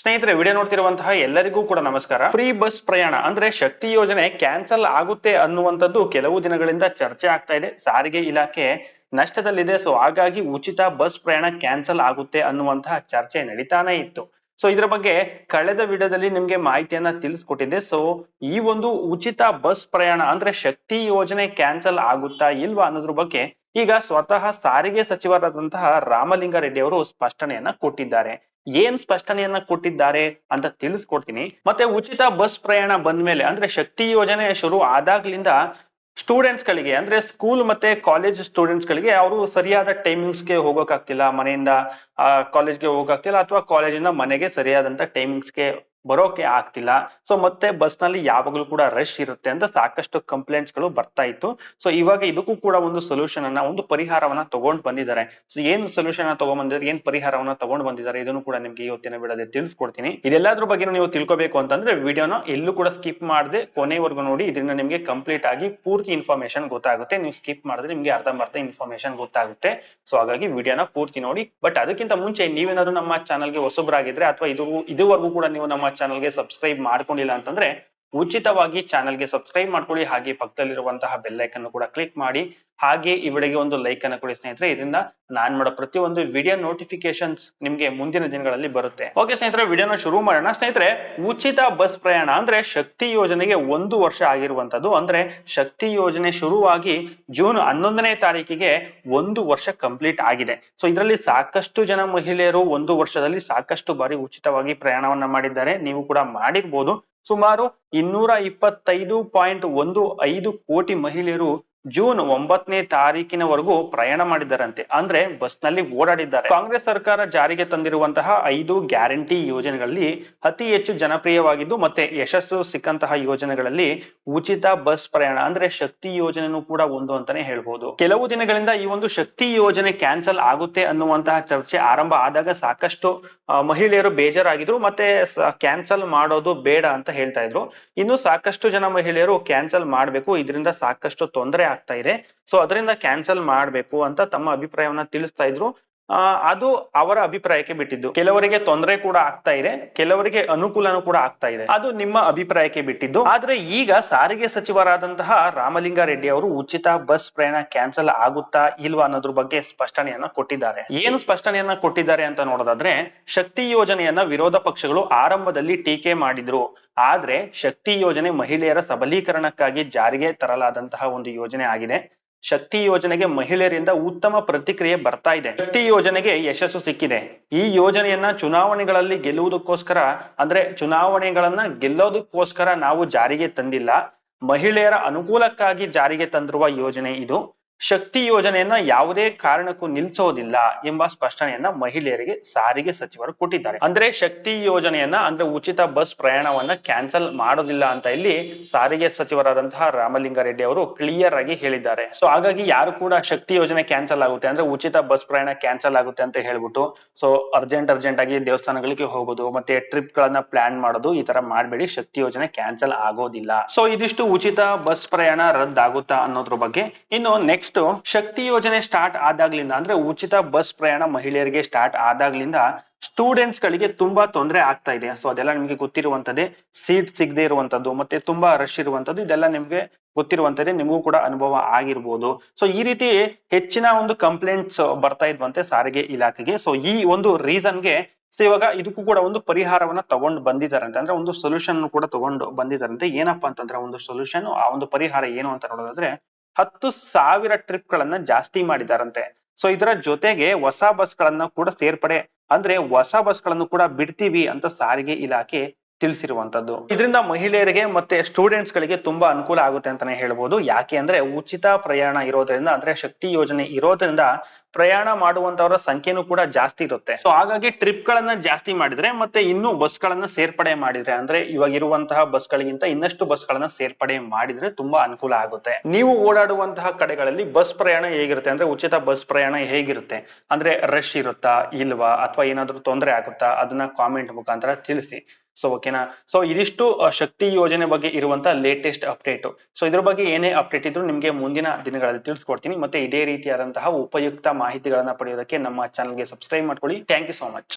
ಸ್ನೇಹಿತರೆ, ವಿಡಿಯೋ ನೋಡ್ತಿರುವಂತಹ ಎಲ್ಲರಿಗೂ ಕೂಡ ನಮಸ್ಕಾರ. ಫ್ರೀ ಬಸ್ ಪ್ರಯಾಣ ಅಂದ್ರೆ ಶಕ್ತಿ ಯೋಜನೆ ಕ್ಯಾನ್ಸಲ್ ಆಗುತ್ತೆ ಅನ್ನುವಂಥದ್ದು ಕೆಲವು ದಿನಗಳಿಂದ ಚರ್ಚೆ ಆಗ್ತಾ ಇದೆ. ಸಾರಿಗೆ ಇಲಾಖೆ ನಷ್ಟದಲ್ಲಿದೆ, ಸೊ ಹಾಗಾಗಿ ಉಚಿತ ಬಸ್ ಪ್ರಯಾಣ ಕ್ಯಾನ್ಸಲ್ ಆಗುತ್ತೆ ಅನ್ನುವಂತಹ ಚರ್ಚೆ ನಡೀತಾನೆ ಇತ್ತು. ಸೊ ಇದರ ಬಗ್ಗೆ ಕಳೆದ ವಿಡಿಯೋದಲ್ಲಿ ನಿಮ್ಗೆ ಮಾಹಿತಿಯನ್ನ ತಿಳಿಸ್ಕೊಟ್ಟಿದ್ದೆ. ಸೊ ಈ ಒಂದು ಉಚಿತ ಬಸ್ ಪ್ರಯಾಣ ಅಂದ್ರೆ ಶಕ್ತಿ ಯೋಜನೆ ಕ್ಯಾನ್ಸಲ್ ಆಗುತ್ತಾ ಇಲ್ವಾ ಅನ್ನೋದ್ರ ಬಗ್ಗೆ ಈಗ ಸ್ವತಃ ಸಾರಿಗೆ ಸಚಿವರಾದಂತಹ ರಾಮಲಿಂಗಾರೆಡ್ಡಿ ಅವರು ಸ್ಪಷ್ಟನೆಯನ್ನ ಕೊಟ್ಟಿದ್ದಾರೆ. ಏನ್ ಸ್ಪಷ್ಟನೆಯನ್ನ ಕೊಟ್ಟಿದ್ದಾರೆ ಅಂತ ತಿಳಿಸ್ಕೊಡ್ತೀನಿ. ಮತ್ತೆ ಉಚಿತ ಬಸ್ ಪ್ರಯಾಣ ಬಂದ್ಮೇಲೆ, ಅಂದ್ರೆ ಶಕ್ತಿ ಯೋಜನೆ ಶುರು ಆದಾಗ್ಲಿಂದ ಸ್ಟೂಡೆಂಟ್ಸ್ ಗಳಿಗೆ ಅಂದ್ರೆ ಸ್ಕೂಲ್ ಮತ್ತೆ ಕಾಲೇಜ್ ಸ್ಟೂಡೆಂಟ್ಸ್ ಗಳಿಗೆ ಅವರು ಸರಿಯಾದ ಟೈಮಿಂಗ್ಸ್ಗೆ ಹೋಗೋಕಾಗ್ತಿಲ್ಲ ಮನೆಯಿಂದ, ಆ, ಕಾಲೇಜ್ಗೆ ಹೋಗೋಕಾಗ್ತಿಲ್ಲ ಅಥವಾ ಕಾಲೇಜಿಂದ ಮನೆಗೆ ಸರಿಯಾದಂತ ಟೈಮಿಂಗ್ಸ್ಗೆ ಬರೋಕೆ ಆಗ್ತಿಲ್ಲ. ಸೊ ಮತ್ತೆ ಬಸ್ನಲ್ಲಿ ಯಾವಾಗಲೂ ಕೂಡ ರಶ್ ಇರುತ್ತೆ ಅಂತ ಸಾಕಷ್ಟು ಕಂಪ್ಲೇಂಟ್ಸ್ಗಳು ಬರ್ತಾ ಇತ್ತು. ಸೊ ಇವಾಗ ಇದಕ್ಕೂ ಕೂಡ ಒಂದು ಸೊಲ್ಯೂಷನ್ ಅನ್ನ, ಒಂದು ಪರಿಹಾರವನ್ನ ತಗೊಂಡ್ ಬಂದಿದ್ದಾರೆ. ಸೊ ಏನ್ ಸೊಲ್ಯೂಷನ್ ತಗೊಂಡ್ ಬಂದಿದ್ದಾರೆ, ಏನ್ ಪರಿಹಾರವನ್ನ ತಗೊಂಡ್ ಬಂದಿದ್ದಾರೆ ಇದನ್ನು ಕೂಡ ನಿಮ್ಗೆ ಇವತ್ತಿನ ಬಿಡದೆ ತಿಳಿಸ್ಕೊಡ್ತೀನಿ. ಇದೆಲ್ಲದ್ರ ಬಗ್ಗೆ ನೀವು ತಿಳ್ಕೊಬೇಕು ಅಂತಂದ್ರೆ ವಿಡಿಯೋನ ಎಲ್ಲೂ ಕೂಡ ಸ್ಕಿಪ್ ಮಾಡದೆ ಕೊನೆವರೆಗೂ ನೋಡಿ, ಇದರಿಂದ ನಿಮ್ಗೆ ಕಂಪ್ಲೀಟ್ ಆಗಿ ಪೂರ್ತಿ ಇನ್ಫಾರ್ಮೇಶನ್ ಗೊತ್ತಾಗುತ್ತೆ. ನೀವು ಸ್ಕಿಪ್ ಮಾಡಿದ್ರೆ ನಿಮ್ಗೆ ಅರ್ಧಂಬರ್ಧ ಇನ್ಫಾರ್ಮೇಶನ್ ಗೊತ್ತಾಗುತ್ತೆ. ಸೊ ಹಾಗಾಗಿ ವಿಡಿಯೋನ ಪೂರ್ತಿ ನೋಡಿ. ಬಟ್ ಅದಕ್ಕಿಂತ ಮುಂಚೆ ನೀವೇನಾದ್ರು ನಮ್ಮ ಚಾನಲ್ಗೆ ಹೊಸಬ್ರಾಗಿದ್ರೆ ಅಥವಾ ಇದು, ಇದುವರೆಗೂ ಕೂಡ ನೀವು ನಮ್ಮ ಚಾನಲ್ಗೆ ಸಬ್ಸ್ಕ್ರೈಬ್ ಮಾಡ್ಕೊಂಡಿಲ್ಲ ಅಂತಂದ್ರೆ ಉಚಿತವಾಗಿ ಚಾನಲ್ಗೆ ಸಬ್ಸ್ಕ್ರೈಬ್ ಮಾಡ್ಕೊಳ್ಳಿ. ಹಾಗೆ ಪಕ್ಕದಲ್ಲಿರುವಂತಹ ಬೆಲ್ ಅನ್ನು ಕೂಡ ಕ್ಲಿಕ್ ಮಾಡಿ. ಹಾಗೆ ಈ ವಿಡಿಯೋಗೆ ಒಂದು ಲೈಕ್ ಅನ್ನು ಕೊಡಿ ಸ್ನೇಹಿತರೆ. ಇದರಿಂದ ನಾನ್ ಮಾಡೋ ಪ್ರತಿಯೊಂದು ವಿಡಿಯೋ ನೋಟಿಫಿಕೇಶನ್ಸ್ ನಿಮ್ಗೆ ಮುಂದಿನ ದಿನಗಳಲ್ಲಿ ಬರುತ್ತೆ. ಓಕೆ ಸ್ನೇಹಿತರೆ ವಿಡಿಯೋನ ಶುರು ಮಾಡೋಣ. ಸ್ನೇಹಿತರೆ, ಉಚಿತ ಬಸ್ ಪ್ರಯಾಣ ಅಂದ್ರೆ ಶಕ್ತಿ ಯೋಜನೆಗೆ ಒಂದು ವರ್ಷ ಆಗಿರುವಂತದ್ದು ಅಂದ್ರೆ ಶಕ್ತಿ ಯೋಜನೆ ಶುರುವಾಗಿ ಜೂನ್ ಹನ್ನೊಂದನೇ ತಾರೀಕಿಗೆ ಒಂದು ವರ್ಷ ಕಂಪ್ಲೀಟ್ ಆಗಿದೆ. ಸೊ ಇದರಲ್ಲಿ ಸಾಕಷ್ಟು ಜನ ಮಹಿಳೆಯರು ಒಂದು ವರ್ಷದಲ್ಲಿ ಸಾಕಷ್ಟು ಬಾರಿ ಉಚಿತವಾಗಿ ಪ್ರಯಾಣವನ್ನ ಮಾಡಿದ್ದಾರೆ. ನೀವು ಕೂಡ ಮಾಡಿರ್ಬೋದು. ಸುಮಾರು ಇನ್ನೂರ ಇಪ್ಪತ್ತೈದು ಪಾಯಿಂಟ್ ಒಂದು ಐದು ಕೋಟಿ ಮಹಿಳೆಯರು ಜೂನ್ ಒಂಬತ್ತನೇ ತಾರೀಕಿನವರೆಗೂ ಪ್ರಯಾಣ ಮಾಡಿದ್ದಾರಂತೆ ಅಂದ್ರೆ ಬಸ್ನಲ್ಲಿ ಓಡಾಡಿದ್ದಾರೆ. ಕಾಂಗ್ರೆಸ್ ಸರ್ಕಾರ ಜಾರಿಗೆ ತಂದಿರುವಂತಹ ಐದು ಗ್ಯಾರಂಟಿ ಯೋಜನೆಗಳಲ್ಲಿ ಅತಿ ಹೆಚ್ಚು ಜನಪ್ರಿಯವಾಗಿದ್ದು, ಮತ್ತೆ ಯಶಸ್ಸು ಸಿಕ್ಕಂತಹ ಯೋಜನೆಗಳಲ್ಲಿ ಉಚಿತ ಬಸ್ ಪ್ರಯಾಣ ಅಂದ್ರೆ ಶಕ್ತಿ ಯೋಜನೆನೂ ಕೂಡ ಒಂದು ಅಂತಾನೆ ಹೇಳ್ಬಹುದು ಕೆಲವು ದಿನಗಳಿಂದ ಈ ಒಂದು ಶಕ್ತಿ ಯೋಜನೆ ಕ್ಯಾನ್ಸಲ್ ಆಗುತ್ತೆ ಅನ್ನುವಂತಹ ಚರ್ಚೆ ಆರಂಭ ಆದಾಗ ಸಾಕಷ್ಟು ಮಹಿಳೆಯರು ಬೇಜಾರಾಗಿದ್ರು, ಮತ್ತೆ ಕ್ಯಾನ್ಸಲ್ ಮಾಡೋದು ಬೇಡ ಅಂತ ಹೇಳ್ತಾ ಇದ್ರು. ಇನ್ನು ಸಾಕಷ್ಟು ಜನ ಮಹಿಳೆಯರು ಕ್ಯಾನ್ಸಲ್ ಮಾಡಬೇಕು. ಇದರಿಂದ ಸಾಕಷ್ಟು ತೊಂದರೆ ಆಗ್ತಾ ಇದೆ. ಸೊ ಅದರಿಂದ ಕ್ಯಾನ್ಸಲ್ ಮಾಡಬೇಕು ಅಂತ ತಮ್ಮ ಅಭಿಪ್ರಾಯವನ್ನ ತಿಳಿಸ್ತಾ ಇದ್ರು. ಅದು ಅವರ ಅಭಿಪ್ರಾಯಕ್ಕೆ ಬಿಟ್ಟಿದ್ದು. ಕೆಲವರಿಗೆ ತೊಂದರೆ ಕೂಡ ಆಗ್ತಾ ಇದೆ, ಕೆಲವರಿಗೆ ಅನುಕೂಲನೂ ಕೂಡ ಆಗ್ತಾ ಇದೆ. ಅದು ನಿಮ್ಮ ಅಭಿಪ್ರಾಯಕ್ಕೆ ಬಿಟ್ಟಿದ್ದು. ಆದ್ರೆ ಈಗ ಸಾರಿಗೆ ಸಚಿವರಾದಂತಹ ರಾಮಲಿಂಗಾರೆಡ್ಡಿ ಅವರು ಉಚಿತ ಬಸ್ ಪ್ರಯಾಣ ಕ್ಯಾನ್ಸಲ್ ಆಗುತ್ತಾ ಇಲ್ವಾ ಅನ್ನೋದ್ರ ಬಗ್ಗೆ ಸ್ಪಷ್ಟನೆಯನ್ನ ಕೊಟ್ಟಿದ್ದಾರೆ. ಏನು ಸ್ಪಷ್ಟನೆಯನ್ನ ಕೊಟ್ಟಿದ್ದಾರೆ ಅಂತ ನೋಡೋದಾದ್ರೆ, ಶಕ್ತಿ ಯೋಜನೆಯನ್ನ ವಿರೋಧ ಪಕ್ಷಗಳು ಆರಂಭದಲ್ಲಿ ಟೀಕೆ ಮಾಡಿದ್ರು. ಆದ್ರೆ ಶಕ್ತಿ ಯೋಜನೆ ಮಹಿಳೆಯರ ಸಬಲೀಕರಣಕ್ಕಾಗಿ ಜಾರಿಗೆ ತರಲಾದಂತಹ ಒಂದು ಯೋಜನೆ ಆಗಿದೆ. ಶಕ್ತಿ ಯೋಜನೆಗೆ ಮಹಿಳೆಯರಿಂದ ಉತ್ತಮ ಪ್ರತಿಕ್ರಿಯೆ ಬರ್ತಾ ಇದೆ. ಶಕ್ತಿ ಯೋಜನೆಗೆ ಯಶಸ್ಸು ಸಿಕ್ಕಿದೆ. ಈ ಯೋಜನೆಯನ್ನ ಚುನಾವಣೆಗಳಲ್ಲಿ ಗೆಲ್ಲುವುದಕ್ಕೋಸ್ಕರ, ಅಂದ್ರೆ ಚುನಾವಣೆಗಳನ್ನ ಗೆಲ್ಲೋದಕ್ಕೋಸ್ಕರ ನಾವು ಜಾರಿಗೆ ತಂದಿಲ್ಲ. ಮಹಿಳೆಯರ ಅನುಕೂಲಕ್ಕಾಗಿ ಜಾರಿಗೆ ತಂದಿರುವ ಯೋಜನೆ ಇದು. ಶಕ್ತಿ ಯೋಜನೆಯನ್ನ ಯಾವುದೇ ಕಾರಣಕ್ಕೂ ನಿಲ್ಸೋದಿಲ್ಲ ಎಂಬ ಸ್ಪಷ್ಟನೆಯನ್ನ ಮಹಿಳೆಯರಿಗೆ ಸಾರಿಗೆ ಸಚಿವರು ಕೊಟ್ಟಿದ್ದಾರೆ. ಅಂದ್ರೆ ಶಕ್ತಿ ಯೋಜನೆಯನ್ನ, ಅಂದ್ರೆ ಉಚಿತ ಬಸ್ ಪ್ರಯಾಣವನ್ನ ಕ್ಯಾನ್ಸಲ್ ಮಾಡೋದಿಲ್ಲ ಅಂತ ಇಲ್ಲಿ ಸಾರಿಗೆ ಸಚಿವರಾದಂತಹ ರಾಮಲಿಂಗಾರೆಡ್ಡಿ ಅವರು ಕ್ಲಿಯರ್ ಆಗಿ ಹೇಳಿದ್ದಾರೆ. ಸೊ ಹಾಗಾಗಿ ಯಾರು ಕೂಡ ಶಕ್ತಿ ಯೋಜನೆ ಕ್ಯಾನ್ಸಲ್ ಆಗುತ್ತೆ, ಅಂದ್ರೆ ಉಚಿತ ಬಸ್ ಪ್ರಯಾಣ ಕ್ಯಾನ್ಸಲ್ ಆಗುತ್ತೆ ಅಂತ ಹೇಳ್ಬಿಟ್ಟು ಸೊ ಅರ್ಜೆಂಟ್ ಅರ್ಜೆಂಟ್ ಆಗಿ ದೇವಸ್ಥಾನಗಳಿಗೆ ಹೋಗೋದು, ಮತ್ತೆ ಟ್ರಿಪ್ ಗಳನ್ನ ಪ್ಲಾನ್ ಮಾಡೋದು, ಈ ತರ ಮಾಡಬೇಡಿ, ಶಕ್ತಿ ಯೋಜನೆ ಕ್ಯಾನ್ಸಲ್ ಆಗೋದಿಲ್ಲ. ಸೊ ಇದಿಷ್ಟು ಉಚಿತ ಬಸ್ ಪ್ರಯಾಣ ರದ್ದಾಗುತ್ತಾ ಅನ್ನೋದ್ರ ಬಗ್ಗೆ ಇನ್ನು ನೆಕ್ಸ್ಟ್ ಶಕ್ತಿ ಯೋಜನೆ ಸ್ಟಾರ್ಟ್ ಆದಾಗ್ಲಿಂದ, ಅಂದ್ರೆ ಉಚಿತ ಬಸ್ ಪ್ರಯಾಣ ಮಹಿಳೆಯರಿಗೆ ಸ್ಟಾರ್ಟ್ ಆದಾಗ್ಲಿಂದ ಸ್ಟೂಡೆಂಟ್ಸ್ ಗಳಿಗೆ ತುಂಬಾ ತೊಂದರೆ ಆಗ್ತಾ ಇದೆ. ಸೊ ಅದೆಲ್ಲ ನಿಮ್ಗೆ ಗೊತ್ತಿರುವಂತದ್ದೇ. ಸೀಟ್ ಸಿಗದೆ ಇರುವಂತದ್ದು, ಮತ್ತೆ ತುಂಬಾ ರಶ್ ಇರುವಂತದ್ದು, ಇದೆಲ್ಲ ನಿಮ್ಗೆ ಗೊತ್ತಿರುವಂತದ್ದೇ, ನಿಮಗೂ ಕೂಡ ಅನುಭವ ಆಗಿರ್ಬೋದು. ಸೊ ಈ ರೀತಿ ಹೆಚ್ಚಿನ ಒಂದು ಕಂಪ್ಲೇಂಟ್ಸ್ ಬರ್ತಾ ಇದ್ವಂತೆ ಸಾರಿಗೆ ಇಲಾಖೆಗೆ. ಸೊ ಈ ಒಂದು ರೀಸನ್ಗೆ ಸೊ, ಇವಾಗ ಇದಕ್ಕೂ ಕೂಡ ಒಂದು ಪರಿಹಾರವನ್ನ ತಗೊಂಡು ಬಂದಿದ್ದಾರಂತೆ. ಅಂದ್ರೆ ಒಂದು ಸೊಲ್ಯೂಷನ್ ಕೂಡ ತಗೊಂಡು ಬಂದಿದ್ದಾರಂತೆ. ಏನಪ್ಪಾ ಅಂತಂದ್ರೆ, ಒಂದು ಸೊಲ್ಯೂಷನ್ ಆ ಒಂದು ಪರಿಹಾರ ಏನು ಅಂತ ನೋಡೋದಾದ್ರೆ ಹತ್ತು ಸಾವಿರ ಟ್ರಿಪ್ ಗಳನ್ನ ಜಾಸ್ತಿ ಮಾಡಿದಾರಂತೆ. ಸೊ ಇದರ ಜೊತೆಗೆ ಹೊಸ ಬಸ್ ಗಳನ್ನ ಕೂಡ ಸೇರ್ಪಡೆ. ಅಂದ್ರೆ ಹೊಸ ಬಸ್ಗಳನ್ನು ಕೂಡ ಬಿಡ್ತೀವಿ ಅಂತ ಸಾರಿಗೆ ಇಲಾಖೆ ತಿಳಿಸಿರುವಂತದ್ದು. ಇದರಿಂದ ಮಹಿಳೆಯರಿಗೆ ಮತ್ತೆ ಸ್ಟೂಡೆಂಟ್ಸ್ ಗಳಿಗೆ ತುಂಬಾ ಅನುಕೂಲ ಆಗುತ್ತೆ ಅಂತಾನೆ ಹೇಳ್ಬೋದು. ಯಾಕೆ ಅಂದ್ರೆ ಉಚಿತ ಪ್ರಯಾಣ ಇರೋದ್ರಿಂದ ಅಂದ್ರೆ ಶಕ್ತಿ ಯೋಜನೆ ಇರೋದ್ರಿಂದ ಪ್ರಯಾಣ ಮಾಡುವಂತವರ ಸಂಖ್ಯೆನೂ ಕೂಡ ಜಾಸ್ತಿ ಇರುತ್ತೆ. ಸೊ ಹಾಗಾಗಿ ಟ್ರಿಪ್ ಗಳನ್ನ ಜಾಸ್ತಿ ಮಾಡಿದ್ರೆ ಮತ್ತೆ ಇನ್ನೂ ಬಸ್ ಗಳನ್ನ ಸೇರ್ಪಡೆ ಮಾಡಿದ್ರೆ ಅಂದ್ರೆ ಇವಾಗ ಇರುವಂತಹ ಬಸ್ ಗಳಿಗಿಂತ ಇನ್ನಷ್ಟು ಬಸ್ ಗಳನ್ನ ಸೇರ್ಪಡೆ ಮಾಡಿದ್ರೆ ತುಂಬಾ ಅನುಕೂಲ ಆಗುತ್ತೆ. ನೀವು ಓಡಾಡುವಂತಹ ಕಡೆಗಳಲ್ಲಿ ಬಸ್ ಪ್ರಯಾಣ ಹೇಗಿರುತ್ತೆ ಅಂದ್ರೆ ಉಚಿತ ಬಸ್ ಪ್ರಯಾಣ ಹೇಗಿರುತ್ತೆ? ಅಂದ್ರೆ ರಶ್ ಇರುತ್ತಾ, ಇಲ್ವಾ, ಅಥವಾ ಏನಾದ್ರೂ ತೊಂದರೆ ಆಗುತ್ತಾ, ಅದನ್ನ ಕಾಮೆಂಟ್ ಮುಖಾಂತರ ತಿಳಿಸಿ. ಸೊ ಓಕೆನಾ ಸೊ ಇದಿಷ್ಟು ಶಕ್ತಿ ಯೋಜನೆ ಬಗ್ಗೆ ಇರುವಂತ ಲೇಟೆಸ್ಟ್ ಅಪ್ಡೇಟ್ ಸೊ ಇದ್ರ ಬಗ್ಗೆ ಏನೇ ಅಪ್ಡೇಟ್ ಇದ್ರು ನಿಮ್ಗೆ ಮುಂದಿನ ದಿನಗಳಲ್ಲಿ ತಿಳಿಸ್ಕೊಡ್ತೀನಿ. ಮತ್ತೆ ಇದೇ ರೀತಿಯಾದಂತಹ ಉಪಯುಕ್ತ ಮಾಹಿತಿಗಳನ್ನ ಪಡೆಯೋದಕ್ಕೆ ನಮ್ಮ ಚಾನಲ್ಗೆ ಸಬ್ಸ್ಕ್ರೈಬ್ ಮಾಡ್ಕೊಳ್ಳಿ. Thank you so much